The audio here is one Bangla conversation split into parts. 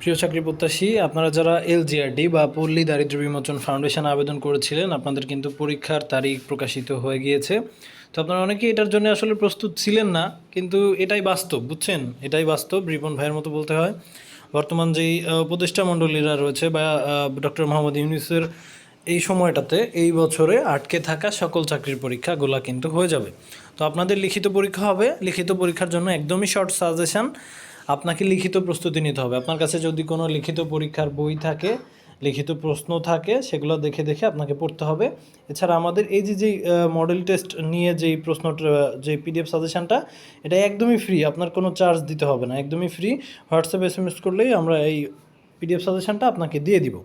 প্রিয় চাকরি প্রত্যাশী, আপনারা যারা এলজিআরডি বা পল্লী দারিদ্র বিমোচন ফাউন্ডেশন আবেদন করেছিলেন, আপনাদের কিন্তু পরীক্ষার তারিখ প্রকাশিত হয়ে গিয়েছে। তো আপনারা অনেকেই এটার জন্য আসলে প্রস্তুত ছিলেন না, কিন্তু এটাই বাস্তব, বুঝছেন? এটাই বাস্তব, রিপন ভাইয়ের মতো বলতে হয়। বর্তমান যেই উপদেষ্টা মণ্ডলীরা রয়েছে বা ডক্টর মোহাম্মদ ইউনিসের এই সময়টাতে এই বছরে আটকে থাকা সকল চাকরির পরীক্ষাগুলো কিন্তু হয়ে যাবে। তো আপনাদের লিখিত পরীক্ষা হবে, লিখিত পরীক্ষার জন্য একদমই শর্ট সাজেশন আপনাকে লিখিত প্রস্তুতি নিতে হবে। আপনার কাছে যদি কোনো লিখিত পরীক্ষার বই থাকে, লিখিত প্রশ্ন থাকে, সেগুলো দেখে দেখে আপনাকে পড়তে হবে। এছাড়া আমাদের এই যে যেই মডেল টেস্ট নিয়ে যেই প্রশ্নটা যে পিডিএফ সাজেশানটা এটা একদমই ফ্রি আপনার কোনো চার্জ দিতে হবে না। একদমই free WhatsApp S M S করলেই আমরা এই পিডিএফ সাজেশানটা আপনাকে দিয়ে দিব।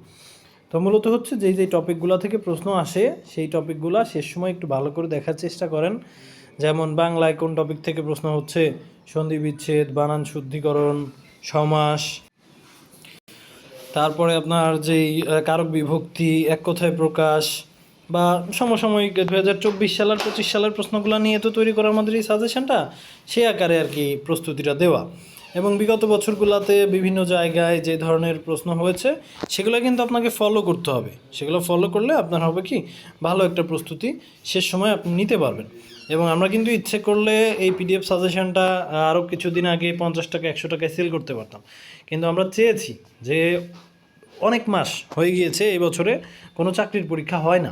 তো মূলত হচ্ছে যেই যেই টপিকগুলো থেকে প্রশ্ন আসে, সেই টপিকগুলো শেষ সময় একটু ভালো করে দেখার চেষ্টা করেন। যেমন বাংলায় কোন টপিক থেকে প্রশ্ন হচ্ছে? সন্ধি বিচ্ছেদ, বানান শুদ্ধিকরণ, সমাস। তারপরে আপনার যেই কারক বিভক্তি, এক কথায় প্রকাশ, বা সমসাময়িক দু হাজার চব্বিশ সালের, পঁচিশ সালের প্রশ্নগুলো নিয়ে তো তৈরি করার আমাদের এই সাজেশনটা সে আকারে আর কি প্রস্তুতিটা দেওয়া। এবং বিগত বছরগুলোতে বিভিন্ন জায়গায় যে ধরনের প্রশ্ন হয়েছে, সেগুলো কিন্তু আপনাকে ফলো করতে হবে। সেগুলো ফলো করলে আপনার হবে কি? ভালো একটা প্রস্তুতি শেষ সময় আপনি নিতে পারবেন। এবং আমরা কিন্তু ইচ্ছে করলে এই পিডিএফ সাজেশনটা আরও কিছুদিন আগে পঞ্চাশ টাকা, একশো টাকায় সেল করতে পারতাম। কিন্তু আমরা চেয়েছি যে অনেক মাস হয়ে গিয়েছে এই বছরে, কোনো চাকরির পরীক্ষা হয় না।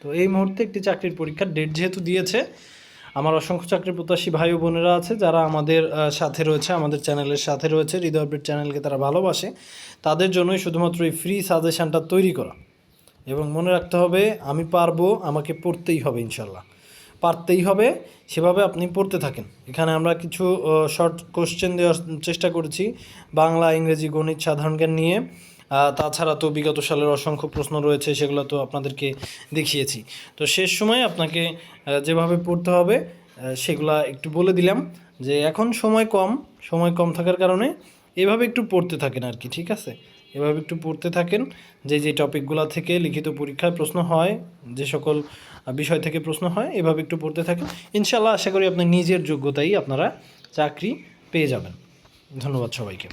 তো এই মুহূর্তে একটি চাকরির পরীক্ষার ডেট যেহেতু দিয়েছে, আমার অসংখ্য চাকরি প্রত্যাশী ভাই ও বোনেরা আছে যারা আমাদের সাথে রয়েছে, আমাদের চ্যানেলের সাথে রয়েছে, হৃদয় আপডেট চ্যানেলকে তারা ভালোবাসে, তাদের জন্যই শুধুমাত্র এই ফ্রি সাজেশানটা তৈরি করা। এবং মনে রাখতে হবে, আমি পারব, আমাকে পড়তেই হবে ইনশাল্লাহ পারতেই হবে, সেভাবে আপনি পড়তে থাকেন। এখানে আমরা কিছু শর্ট কোশ্চেন দেওয়ার চেষ্টা করেছি বাংলা, ইংরেজি, গণিত, সাধারণ জ্ঞান নিয়ে। তাছাড়া তো বিগত সালের অসংখ্য প্রশ্ন রয়েছে, সেগুলো তো আপনাদেরকে দেখিয়েছি। তো শেষ সময় আপনাকে যেভাবে পড়তে হবে সেগুলা একটু বলে দিলাম যে এখন সময় কম সময় কম থাকার কারণে এভাবে একটু পড়তে থাকেন আর কি, ঠিক আছে? এভাবে একটু পড়তে থাকেন যে যে টপিকগুলো থেকে লিখিত পরীক্ষায় প্রশ্ন হয়, যে সকল বিষয় থেকে প্রশ্ন হয়, এভাবে একটু পড়তে থাকেন। ইনশাল্লাহ আশা করি আপনার নিজের যোগ্যতাই আপনারা চাকরি পেয়ে যাবেন। ধন্যবাদ সবাইকে।